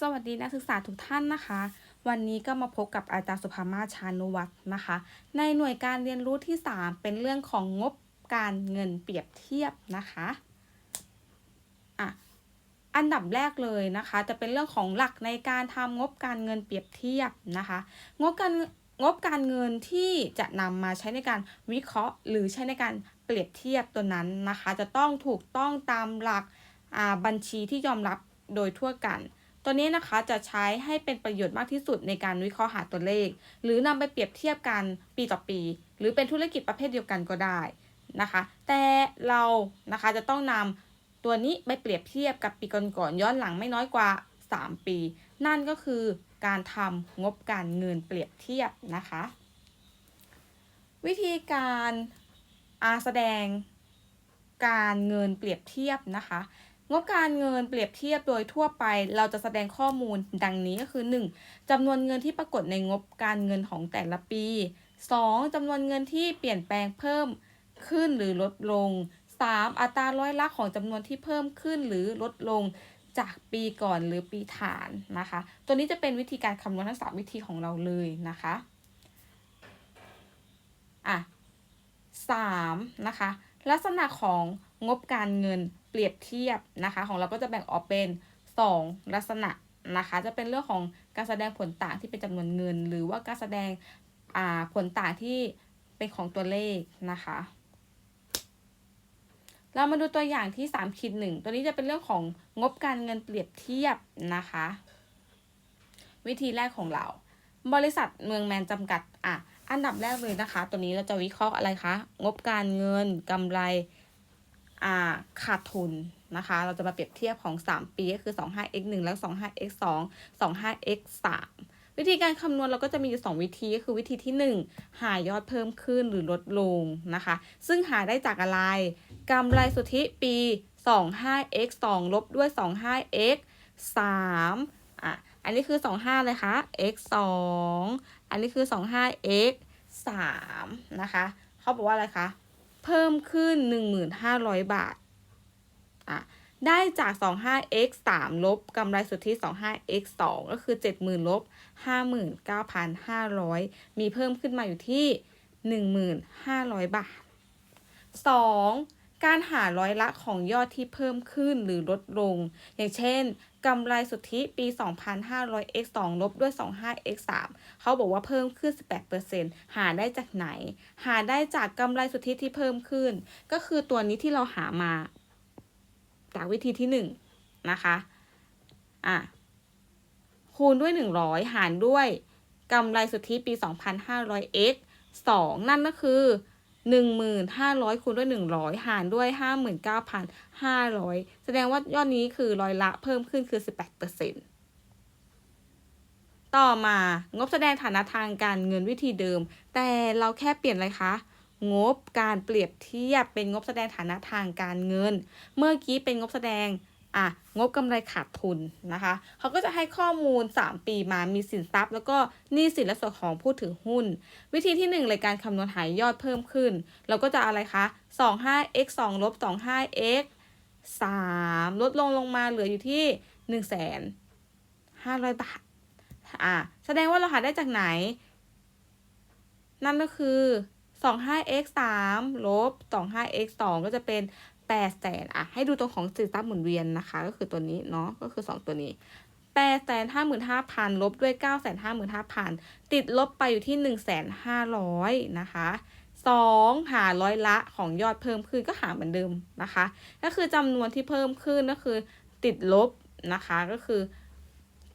สวัสดีนักศึกษาทุกท่านนะคะ วันนี้ก็มาพบกับอาจารย์สุภามาชานุวัฒน์นะคะ ในหน่วยการเรียนรู้ที่ 3 เป็นเรื่องของงบการเงินเปรียบเทียบนะคะอะอันดับแรกเลยนะคะ จะเป็นเรื่องของหลักในการทำงบการเงินเปรียบเทียบนะคะ งบการงบการเงินที่จะนำมาใช้ในการวิเคราะห์ หรือใช้ในการเปรียบเทียบตัวนั้นนะคะ จะต้องถูกต้องตามหลักบัญชีที่ยอมรับโดยทั่วกัน ตัวนี้นะคะจะใช้ให้เป็นประโยชน์มากที่สุดในการวิเคราะห์หาตัวเลข หรือนำไปเปรียบเทียบกันปีต่อปี หรือเป็นธุรกิจประเภทเดียวกันก็ได้นะคะ แต่เรานะคะจะต้องนำตัวนี้ไปเปรียบเทียบกับปีก่อนๆย้อนหลังไม่น้อยกว่า 3 ปี นั่นก็คือการทำงบการเงินเปรียบเทียบนะคะ วิธีการอาแสดงการเงินเปรียบเทียบนะคะ งบการเงินเปรียบเทียบโดยทั่วไป เราจะแสดงข้อมูลดังนี้ก็คือ 1. จำนวนเงินที่ปรากฏในงบการเงินของแต่ละปี 2. จำนวนเงินที่เปลี่ยนแปลงเพิ่มขึ้นหรือลดลง 3. อัตราร้อยละของจำนวนที่เพิ่มขึ้นหรือลดลงจากปีก่อนหรือปีฐานนะคะ ตัวนี้จะเป็นวิธีการคำนวณทั้งสามวิธีของเราเลยนะคะอะสามนะคะ ลักษณะของงบการเงินเปรียบเทียบนะคะ ของเราก็จะแบ่งออกเป็น 2 ลักษณะนะคะ จะเป็นเรื่องของการแสดงผลต่างที่เป็นจำนวนเงิน หรือว่าการแสดงผลต่างที่เป็นของตัวเลขนะคะ เรามาดูตัวอย่างที่3คิดหนึ่งตัวนี้จะเป็นเรื่องของงบการเงินเปรียบเทียบนะคะ วิธีแรกของเรา บริษัทเมืองแมนจำกัดอะ อันดับแรกเลยนะคะ ตัวนี้เราจะวิเคราะห์อะไรคะ งบการเงินกำไรอ่าขาดทุนนะคะ เราจะมาเปรียบเทียบของ 3 ปีก็คือ 25x 1 แล้ว 25x 2 25x 3 วิธีการคำนวณเราก็จะมีอยู่ 2 วิธีก็คือวิธีที่ 1 หายอดเพิ่มขึ้นหรือลดลงนะคะ ซึ่งหาได้จากอะไรกำไรสุทธิปี 25x 2 ลบด้วย 25x 3 อะ อันนี้คือ 25 เลยคะ x 2 อันนี้คือ 25x 3นะคะเขาบอกว่าอะไรคะ เพิ่มขึ้น 1,500 บาทอะได้จาก 25x 3 ลบกำไรสุทธิ 25x 2 ก็คือ 70,000 ลบ 59,500 มีเพิ่มขึ้นมาอยู่ที่ 1,500 บาท 2. การหาร้อยละของยอดที่เพิ่มขึ้นหรือลดลง อย่างเช่น กำไรสุทธิปี 2,500x 2 ลบด้วย 25x 3เขาบอกว่าเพิ่มขึ้น 18%หาได้จากไหน หาได้จากกำไรสุทธิที่เพิ่มขึ้น ก็คือตัวนี้ที่เราหามา จากวิธีที่ 1 นะคะ อะ คูณด้วย 100 หารด้วยกำไรสุทธิปี 2,500x 2 นั่นก็คือ หนึ่งหมื่นห้าร้อยคูณด้วยหนึ่งร้อยหารด้วยห้าหมื่นเก้าพันห้าร้อยแสดงว่ายอดนี้คือร้อยละเพิ่มขึ้นคือสิบแปดเปอร์เซ็นต์ต่อมางบแสดงฐานะทางการเงินวิธีเดิม แต่เราแค่เปลี่ยนอะไรคะ งบการเปรียบเทียบเป็นงบแสดงฐานะทางการเงิน เมื่อกี้เป็นงบแสดง อะงบกำไรขาดทุนนะคะเขาก็จะให้ข้อมูล 3 ปีมามีสินทรัพย์ แล้วก็หนี้สินและส่วนของผู้ถือหุ้น วิธีที่ 1 เลยการคำนวณหายยอดเพิ่มขึ้น เราก็จะอะไรคะ 25x 2ลบ 25x 3 ลดลงลงมาเหลืออยู่ที่1 5 0 0 0บาทอะแสดงว่าเราหาได้จากไหน นั่นก็คือ 25x 3ลบ 25x 2ก็จะเป็น แปดแสนอะให้ดูตรงของสินทรัพย์หมุนเวียนนะคะ ก็คือตัวนี้เนาะก็คือสองตัวนี้แปดแสนห้าหมื่นห้าพันลบด้วยเก้าแสนห้าหมื่นห้าพันติดลบไปอยู่ที่หนึ่งแสนห้าร้อยนะคะสองหาร้อยละของยอดเพิ่มขึ้นก็หาเหมือนเดิมนะคะ ก็คือจำนวนที่เพิ่มขึ้นก็คือติดลบนะคะก็คือ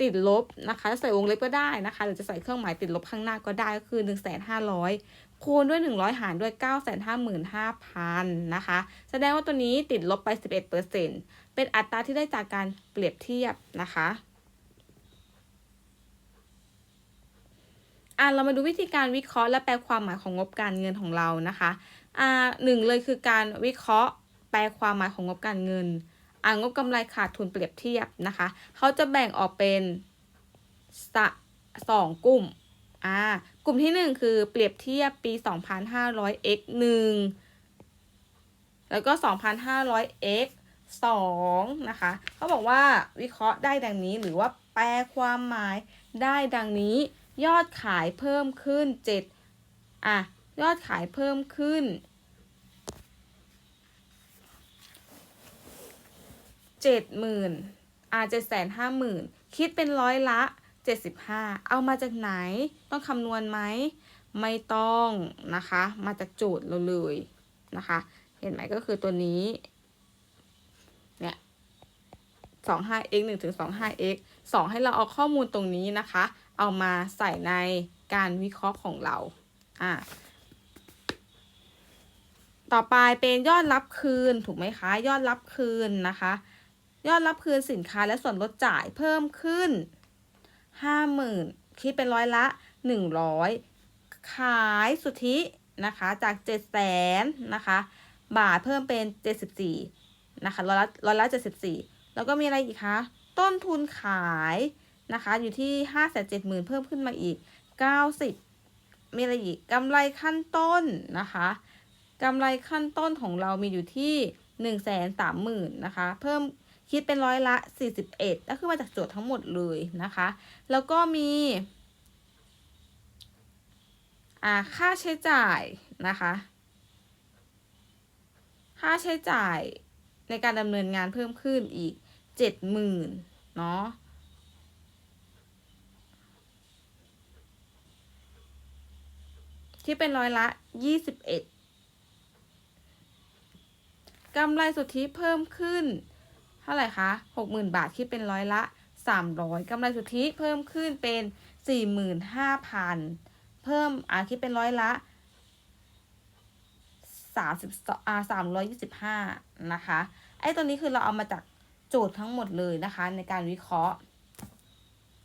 ติดลบนะคะใส่วงเล็บก็ได้นะคะ หรือจะใส่เครื่องหมายติดลบข้างหน้าก็ได้ก็คือหนึ่งแสนห้าร้อยคูณด้วย 100 หารด้วย 955,000นะคะ แสดงว่าตัวนี้ติดลบไป 11%เป็นอัตราที่ได้จากการเปรียบเทียบนะคะอะเรามาดูวิธีการวิเคราะห์และแปลความหมายของงบการเงินของเรานะคะอ่าหนึ่งเลยคือการวิเคราะห์แปลความหมายของงบการเงิน อ่างบกำไรขาดทุนเปรียบเทียบนะคะ เขาจะแบ่งออกเป็นสองกลุ่ม อ่า กลุ่มที่หนึ่งคือเปรียบเทียบปี 2500 x 1แล้วก็ 2,500 x 2นะคะ เขาบอกว่าวิเคราะห์ได้ดังนี้หรือว่าแปลความหมายได้ดังนี้ ยอดขายเพิ่มขึ้น 7 อะ ยอดขายเพิ่มขึ้น เจ็ดหมื่นอาเจ็ดแสนห้าหมื่นคิดเป็นร้อยละเจ็ดสิบห้าเอามาจากไหนต้องคำนวณไหม ไม่ต้องนะคะ มาจากโจทย์เราเลยนะคะ เห็นไหมก็คือตัวนี้ เนี่ยสองห้า x หนึ่งถึงสองห้า x สองให้เราเอาข้อมูลตรงนี้นะคะ เอามาใส่ในการวิเคราะห์ของเรา อ่าต่อไปเป็นยอดรับคืนถูกไหมคะ ยอดรับคืนนะคะ ยอดรับคืนสินค้าและส่วนลดจ่ายเพิ่มขึ้นห้าหมื่นคิดเป็นร้อยละหนึ่งร้อยขายสุทธินะคะจากเจ็ดแสนนะคะบาทเพิ่มเป็นเจ็ดสิบสี่นะคะร้อยละร้อยละเจ็ดสิบสี่แล้วก็มีอะไรอีกคะ ต้นทุนขายนะคะอยู่ที่ห้าแสนเจ็ดหมื่นเพิ่มขึ้นมาอีกเก้าสิบมีอะไรอีกกำไรขั้นต้นนะคะกำไรขั้นต้นของเรามีอยู่ที่หนึ่งแสนสามหมื่นนะคะเพิ่ม คิดเป็นร้อยละ 41 ก็คือมาจากโจทย์ทั้งหมดเลยนะคะ แล้วก็มีอ่าค่าใช้จ่ายนะคะ ค่าใช้จ่ายในการดำเนินงานเพิ่มขึ้นอีก 70,000เนาะที่เป็นร้อยละ 21กำไรสุทธิเพิ่มขึ้น ท่าไหร่คะหกหมื่นบาทคิดเป็นร้อยละสามร้อยกำไรสุทธิเพิ่มขึ้นเป็นสี่หมื่นห้าพันเพิ่มอ่าคิดเป็นร้อยละสามสิบอ่าสามร้อยยี่สิบห้านะคะ ไอ้ตัวนี้คือเราเอามาจากโจทย์ทั้งหมดเลยนะคะ ในการวิเคราะห์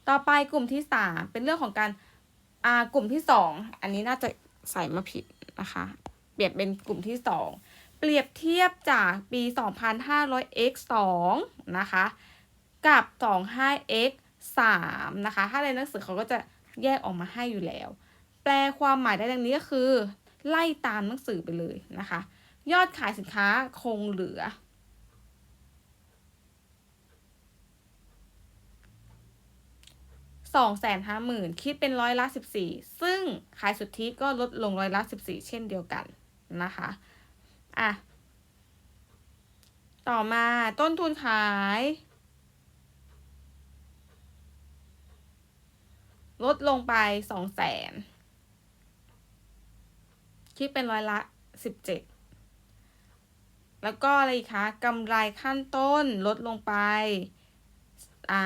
ต่อไปกลุ่มที่สามเป็นเรื่องของการอ่ากลุ่มที่สองอันนี้น่าจะใส่มาผิดนะคะ เปลี่ยนเป็นกลุ่มที่สอง เปรียบเทียบจากปี 2500x 2นะคะ กับ 25x 3นะคะ ถ้าในหนังสือเขาก็จะแยกออกมาให้อยู่แล้ว แปลความหมายได้ดังนี้ก็คือ ไล่ตามหนังสือไปเลยนะคะ ยอดขายสินค้าคงเหลือสองแสนห้าหมื่นคิดเป็นร้อยละสิบสี่ซึ่งขายสุทธิก็ลดลงร้อยละสิบสี่เช่นเดียวกันนะคะ อะ ต่อมาต้นทุนขาย ลดลงไปสองแสนคิดเป็นร้อยละสิบเจ็ดแล้วก็อะไรคะกำไรขั้นต้นลดลงไป อ่า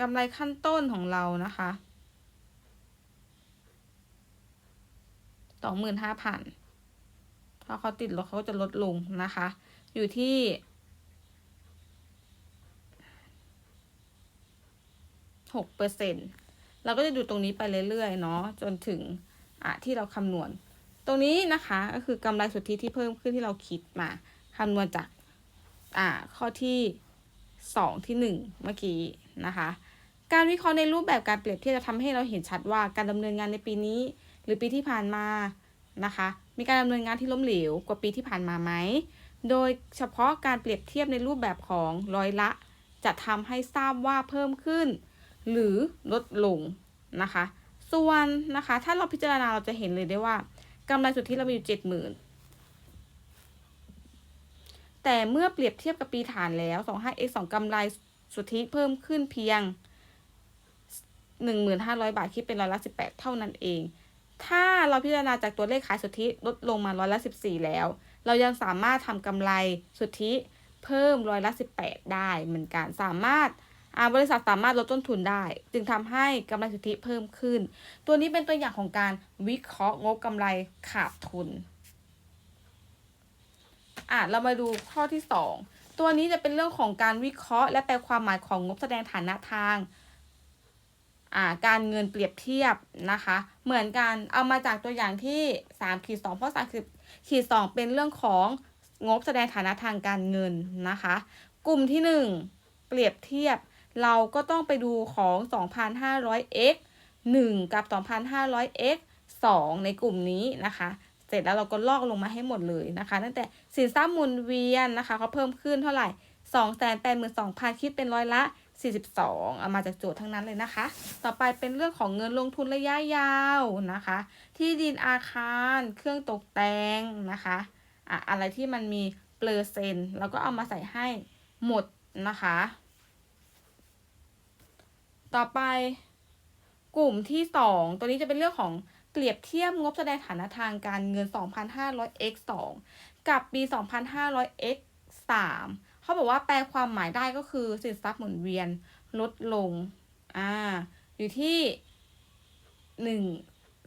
กำไรขั้นต้นของเรานะคะ สองหมื่นห้าพันถ้าเขาติดลบเขาก็จะลดลงนะคะ อยู่ที่หกเปอร์เซ็นเราก็จะดูตรงนี้ไปเรื่อยๆเนาะจนถึงอะที่เราคำนวณ ตรงนี้นะคะก็คือกำไรสุทธิที่เพิ่มขึ้นที่เราคิดมาคำนวณจากอ่าข้อที่สองที่หนึ่งเมื่อกี้นะคะ การวิเคราะห์ในรูปแบบการเปรียบเทียบจะทำให้เราเห็นชัดว่าการดำเนินงานในปีนี้ รือปีที่ผ่านมานะคะ มีการดำเนินงานที่ล้มเหลวกว่าปีที่ผ่านมาไหม โดยเฉพาะการเปรียบเทียบในรูปแบบของร้อยละ จะทำให้ทราบว่าเพิ่มขึ้น หรือลดลงนะคะ ส่วนนะคะ ถ้าเราพิจารณาเราจะเห็นเลยได้ว่ากำไรสุทธิเรามีอยู่เจ็ดหมื่นแต่เมื่อเปรียบเทียบกับปีฐานแล้ว 25x 2กำไรสุทธิเพิ่มขึ้นเพียง 1,500 บาท คิดเป็นร้อยละ 18 เท่านั้นเอง ถ้าเราพิจารณาจากตัวเลขขายสุทธิลดลงมาร้อยละ14 แล้ว เรายังสามารถทำกำไรสุทธิเพิ่มร้อยละ18 ได้เหมือนกันสามารถบริษัทสามารถลดต้นทุนได้ จึงทำให้กำไรสุทธิเพิ่มขึ้น ตัวนี้เป็นตัวอย่างของการวิเคราะห์งบกำไรขาดทุนอะเรามาดูข้อที่ 2 ตัวนี้จะเป็นเรื่องของการวิเคราะห์และแปลความหมายของงบแสดงฐานะทาง การเงินเปรียบเทียบนะคะ เหมือนกันเอามาจากตัวอย่างที่3ขีด2เพราะ3ขีด2เป็นเรื่องของงบแสดงฐานะทางการเงินนะคะ กลุ่มที่ 1 เปรียบเทียบ เราก็ต้องไปดูของ 2,500x 1 กับ 2,500x 2 ในกลุ่มนี้นะคะ เสร็จแล้วเราก็ลอกลงมาให้หมดเลยนะคะ ตั้งแต่สินทรัพย์หมุนเวียนนะคะเขาเพิ่มขึ้นเท่าไหร่ 2 8 2 0 0 0 คิดเป็นร้อยละ 42เอามาจากโจทย์ทั้งนั้นเลยนะคะ ต่อไปเป็นเรื่องของเงินลงทุนระยะยาวนะคะ ที่ดินอาคาร เครื่องตกแต่งนะคะอะอะไรที่มันมีเปอร์เซ็นต์เราก็เอามาใส่ให้หมดนะคะ ต่อไปกลุ่มที่ 2 ตัวนี้จะเป็นเรื่องของเปรียบเทียบงบแสดงฐานะทางการเงิน 2,500 x 2กับปี 2,500 x 3 เขาบอกว่าแปลความหมายได้ก็คือสินทรัพย์หมุนเวียนลดลง อ่า อยู่ที่หนึ่ง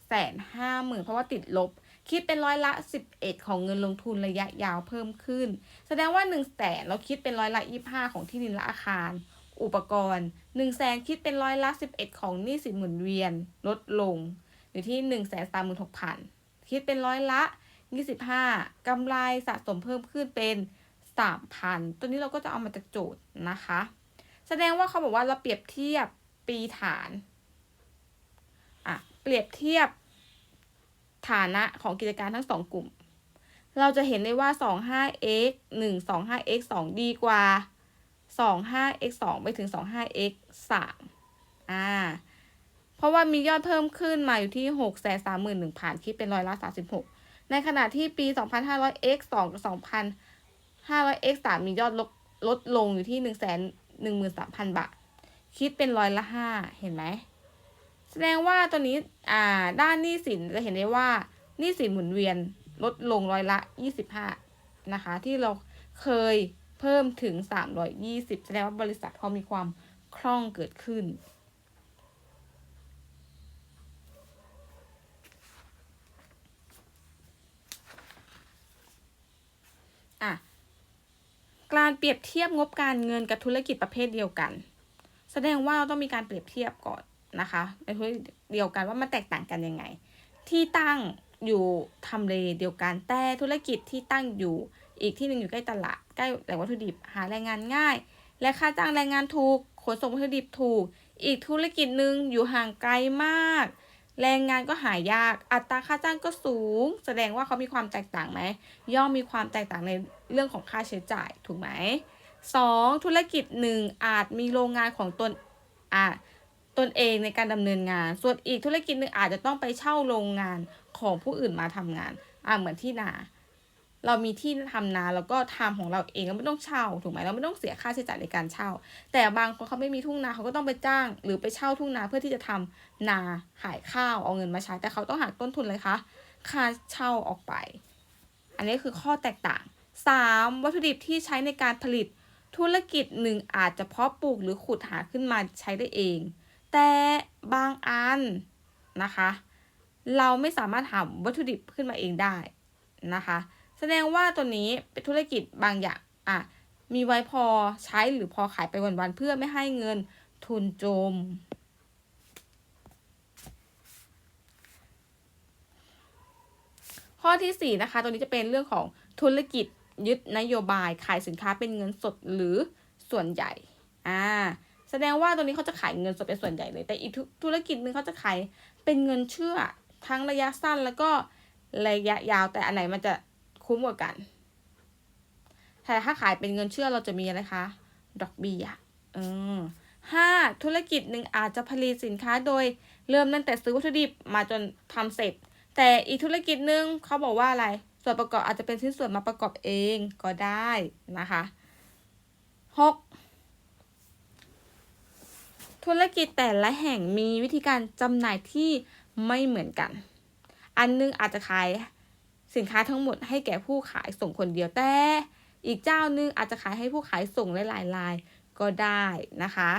แสนห้าหมื่นเพราะว่าติดลบ คิดเป็นร้อยละสิบเอ็ดของเงินลงทุนระยะยาวเพิ่มขึ้น แสดงว่าหนึ่งแสนเราคิดเป็นร้อยละยี่ห้าของที่ดินและอาคาร อุปกรณ์หนึ่งแสนคิดเป็นร้อยละสิบเอ็ดของหนี้สินหมุนเวียนลดลง อยู่ที่หนึ่งแสนสามหมื่นหกพันคิดเป็นร้อยละยี่สิบห้ากำไรสะสมเพิ่มขึ้นเป็นามพันตัวนี้เราก็จะเอามาจากโจทย์นะคะ แสดงว่าเขาบอกว่าเราเปรียบเทียบปีฐานอะเปรียบเทียบฐานะของกิจการทั้งสองกลุ่ม เราจะเห็นได้ว่า 25x 1 25x 2 ดีกว่า 25x 2 ไปถึง 25x 3อ่า เพราะว่ามียอดเพิ่มขึ้นมาอยู่ที่ 6 3 1 0 0 0คิดเป็นร้อยละ36 ในขณะที่ปี 2,500x 2กับ 500 x 3มียอดลดลดลงอยู่ที่ 1 1 3 0 0 0 บาท คิดเป็นร้อยละ 5 เห็นไหม แสดงว่าตัวนี้อ่าด้านหนี้สินจะเห็นได้ว่าหนี้สินหมุนเวียนลดลงร้อยละ 25 นะคะ ที่เราเคยเพิ่มถึง 320 แสดงว่าบริษัทเขามีความคล่องเกิดขึ้น อะ การเปรียบเทียบงบการเงินกับธุรกิจประเภทเดียวกัน แสดงว่าเราต้องมีการเปรียบเทียบก่อนนะคะในธุรกิจเดียวกันว่ามันแตกต่างกันยังไง ที่ตั้งอยู่ทำเลเดียวกันแต่ธุรกิจที่ตั้งอยู่อีกที่หนึ่งอยู่ใกล้ตลาดใกล้แหล่งวัตถุดิบหาแรงงานง่าย และค่าจ้างแรงงานถูกขนส่งวัตถุดิบถูก อีกธุรกิจหนึ่งอยู่ห่างไกลมาก แรงงานก็หายาก อัตราค่าจ้างก็สูง แสดงว่าเขามีความแตกต่างไหม ย่อมมีความแตกต่างในเรื่องของค่าใช้จ่าย ถูกไหมสองธุรกิจหนึ่งอาจมีโรงงานของตนอาจตนเองในการดำเนินงาน ส่วนอีกธุรกิจหนึ่งอาจจะต้องไปเช่าโรงงานของผู้อื่นมาทำงาน อ่าเหมือนที่นา เรามีที่ทำนาแล้วก็ทำของเราเองเราไม่ต้องเช่าถูกไหมเราไม่ต้องเสียค่าใช้จ่ายในการเช่า แต่บางคนเขาไม่มีทุ่งนาเขาก็ต้องไปจ้าง หรือไปเช่าทุ่งนาเพื่อที่จะทำนาขายข้าวเอาเงินมาใช้ แต่เขาต้องหักต้นทุนเลยคะค่าเช่าออกไป อันนี้คือข้อแตกต่าง 3. วัตถุดิบที่ใช้ในการผลิตธุรกิจหนึ่งอาจจะเพาะปลูกหรือขุดหาขึ้นมาใช้ได้เอง แต่บางอันนะคะ เราไม่สามารถหาวัตถุดิบขึ้นมาเองได้นะคะ แสดงว่าตัวนี้เป็นธุรกิจบางอย่างอะมีไว้พอใช้หรือพอขายไปวันๆเพื่อไม่ให้เงินทุนจม ข้อที่ 4 นะคะ ตัวนี้จะเป็นเรื่องของธุรกิจยึดนโยบายขายสินค้าเป็นเงินสดหรือส่วนใหญ่ อ่า แสดงว่าตัวนี้เขาจะขายเงินสดเป็นส่วนใหญ่เลย แต่อีกธุธุรกิจหนึ่งเขาจะขายเป็นเงินเชื่อ ทั้งระยะสั้นแล้วก็ระยะยาว แต่อันไหนมันจะ คุ้มกว่ากัน แต่ถ้าขายเป็นเงินเชื่อเราจะมีอะไรคะ ดอกเบี้ยเออห้าธุรกิจหนึ่งอาจจะผลิตสินค้าโดยเริ่มตั้งแต่ซื้อวัตถุดิบมาจนทำเสร็จ แต่อีกธุรกิจหนึ่งเขาบอกว่าอะไร ส่วนประกอบอาจจะเป็นชิ้นส่วนมาประกอบเองก็ได้นะคะหกธุรกิจแต่ละแห่งมีวิธีการจำหน่ายที่ไม่เหมือนกัน อันนึงอาจจะขาย สินค้าทั้งหมดให้แก่ผู้ขายส่งคนเดียวแต่ อีกเจ้านึงอาจจะขายให้ผู้ขายส่งหลายๆรายก็ได้นะคะ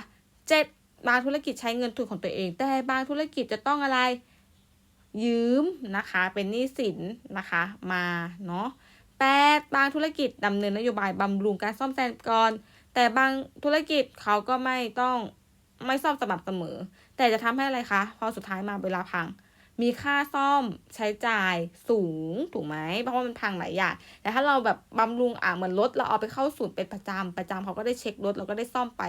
เจ็ดบางธุรกิจใช้เงินทุนของตัวเอง แต่บางธุรกิจจะต้องอะไร ยืมนะคะเป็นหนี้สินนะคะมาเนาะแปดบางธุรกิจดำเนินนโยบายบำรุงการซ่อมแซมก่อนแต่บางธุรกิจเขาก็ไม่ต้องไม่ซ่อมสม่ำเสมอ แต่จะทำให้อะไรคะพอสุดท้ายมาเวลาพัง มีค่าซ่อมใช้จ่ายสูงถูกไหมเพราะว่ามันพังหลายอย่างแต่ถ้าเราแบบบำรุงอะเหมือนรถเราเอาไปเข้าศูนย์เป็นประจำประจำเขาก็ได้เช็ครถเราก็ได้ซ่อมไป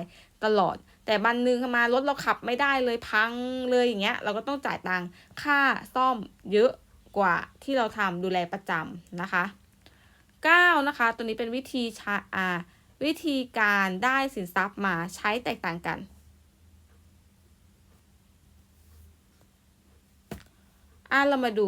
ตลอด แต่บันนึงมารถเราขับไม่ได้เลยพังเลยอย่างเงี้ย เราก็ต้องจ่ายตังค่าซ่อมเยอะกว่าที่เราทำดูแลประจำนะคะ9นะคะตัวนี้เป็นวิธีชาอาวิธีการได้สินทรัพย์มาใช้แตกต่างกัน อะเรามาดู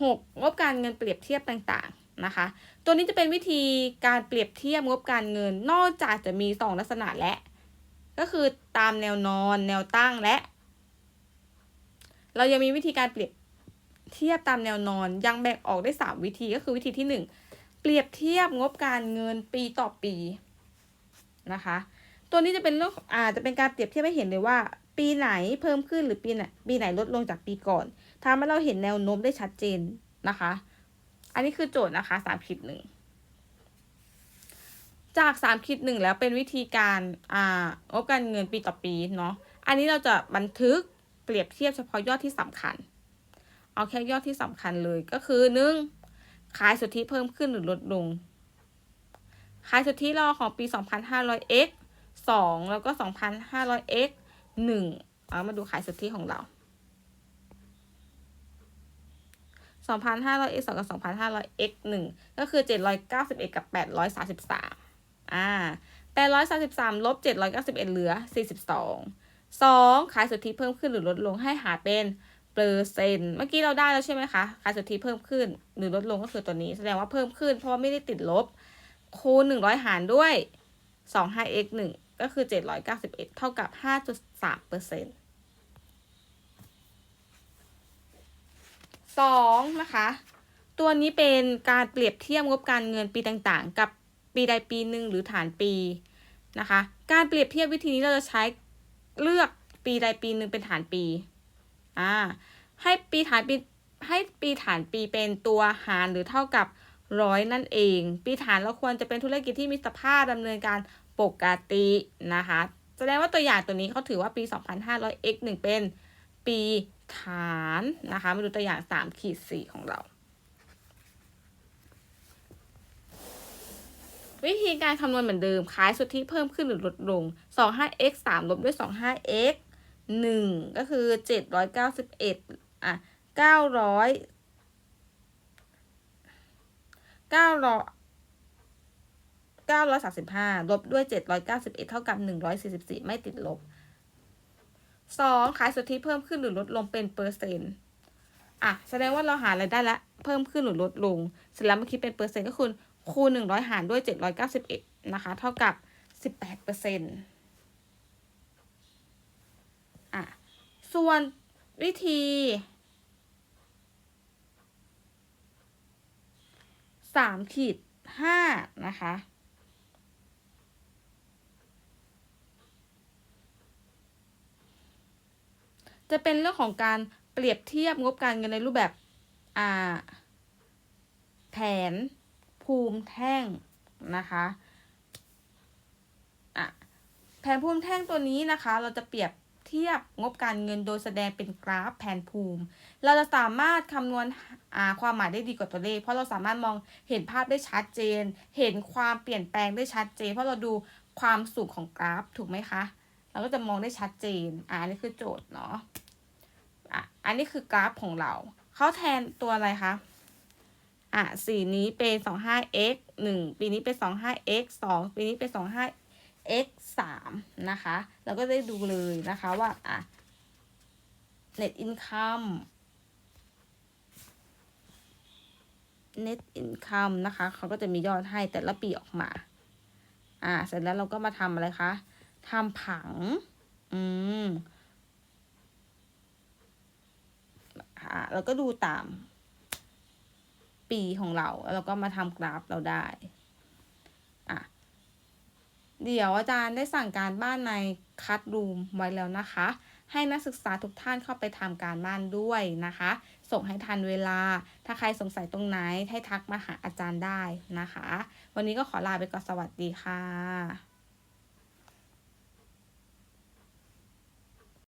6. งบการเงินเปรียบเทียบต่างๆนะคะ ตัวนี้จะเป็นวิธีการเปรียบเทียบงบการเงิน นอกจากจะมี2ลักษณะและ ก็คือตามแนวนอน แนวตั้งและ เรายังมีวิธีการเปรียบเทียบตามแนวนอนยังแบ่งออกได้ 3 วิธีก็คือวิธีที่ 1 เปรียบเทียบงบการเงินปีต่อปีนะคะ ตัวนี้จะเป็นเรื่องอาจจะเป็นการเปรียบเทียบให้เห็นเลยว่า ปีไหนเพิ่มขึ้นหรือปีไหนปีไหนลดลงจากปีก่อนทำให้เราเห็นแนวโน้มได้ชัดเจนนะคะ อันนี้คือโจทย์นะคะสามคิดหนึ่งจากสามคิดหนึ่งแล้วเป็นวิธีการอ่างบการเงินปีต่อปีเนาะอันนี้เราจะบันทึกเปรียบเทียบเฉพาะยอดที่สำคัญ เอาแค่ยอดที่สำคัญเลยก็คือหนึ่งขายสุทธิเพิ่มขึ้นหรือลดลง ขายสุทธิรอของปี 2500x 2 แล้วก็ 2500x 1เอามาดูขายสุทธิของเรา 2,500x 2กับ 2,500x 1ก็คือ 791 กับ 833อ่า833ลบ791 เหลือ 42 2 ขายสุทธิเพิ่มขึ้นหรือลดลงให้หาเป็นเปอร์เซ็นต์ เมื่อกี้เราได้แล้วใช่ไหมคะ ขายสุทธิเพิ่มขึ้นหรือลดลงก็คือตัวนี้ แสดงว่าเพิ่มขึ้นเพราะว่าไม่ได้ติดลบคูณ100 หารด้วย 25x 1 ก็คือ 791 เท่ากับ 5.3เปอร์เซ็นต์สองนะคะ ตัวนี้เป็นการเปรียบเทียบงบการเงินปีต่างๆ กับปีใดปีหนึ่งหรือฐานปีนะคะ การเปรียบเทียบวิธีนี้เราจะใช้เลือกปีใดปีหนึ่งเป็นฐานปีอ่าให้ปีฐานปีให้ปีฐานปีเป็นตัวหารหรือเท่ากับร้อยนั่นเอง ปีฐานเราควรจะเป็นธุรกิจที่มีสภาพดำเนินการ ปกตินะคะ แสดงว่าตัวอย่างตัวนี้เขาถือว่าปี 2500 x 1เป็นปีฐานนะคะ มาดูตัวอย่าง3ขีด4ของเรา วิธีการคำนวณเหมือนเดิมขายสุทธิเพิ่มขึ้นหรือลดลง 25x 3 ลบด้วย 25x 1 ก็คือ 791 อะ 900 900 935 ลบด้วย 791 เท่ากับ 144 ไม่ติดลบ 2. ขายสุทธิเพิ่มขึ้นหรือลดลงเป็นเปอร์เซ็นต์อะ แสดงว่าเราหารายได้ละ เพิ่มขึ้นหรือลดลง เสร็จแล้วมาคิดเป็นเปอร์เซ็นต์ก็คือคูณ 100 หารด้วย 791 นะคะ เท่ากับ 18เปอร์เซ็นต์อะ ส่วนวิธีสามขีดห้านะคะ จะเป็นเรื่องของการเปรียบเทียบงบการเงินในรูปแบบอ่าแผนภูมิแท่งนะคะอะแผนภูมิแท่งตัวนี้นะคะ เราจะเปรียบเทียบงบการเงินโดยแสดงเป็นกราฟแผนภูมิ เราจะสามารถคำนวณความหมายได้ดีกว่าตัวเลข เพราะเราสามารถมองเห็นภาพได้ชัดเจน เห็นความเปลี่ยนแปลงได้ชัดเจน เพราะเราดูความสูงของกราฟถูกไหมคะ เราก็จะมองได้ชัดเจนอ่านี่คือโจทย์เนาะอะอันนี้คือกราฟของเรา เขาแทนตัวอะไรคะอะสีนี้เป็น 25x 1 ปีนี้เป็น 25x 2 ปีนี้เป็น 25x 3นะคะ เราก็ได้ดูเลยนะคะว่าอะ net income net income นะคะ เขาก็จะมียอดให้แต่ละปีออกมา อ่า เสร็จแล้วเราก็มาทำอะไรคะ ทำผัง อืมอ่าแล้วก็ดูตาม ปีของเรา แล้วเราก็มาทำกราฟเราได้อะเดี๋ยวอาจารย์ได้สั่งการบ้านในคัดรูมไว้แล้วนะคะ ให้นักศึกษาทุกท่านเข้าไปทำการบ้านด้วยนะคะ ส่งให้ทันเวลา ถ้าใครสงสัยตรงไหนให้ทักมาหาอาจารย์ได้นะคะ วันนี้ก็ขอลาไปก่อนสวัสดีค่ะ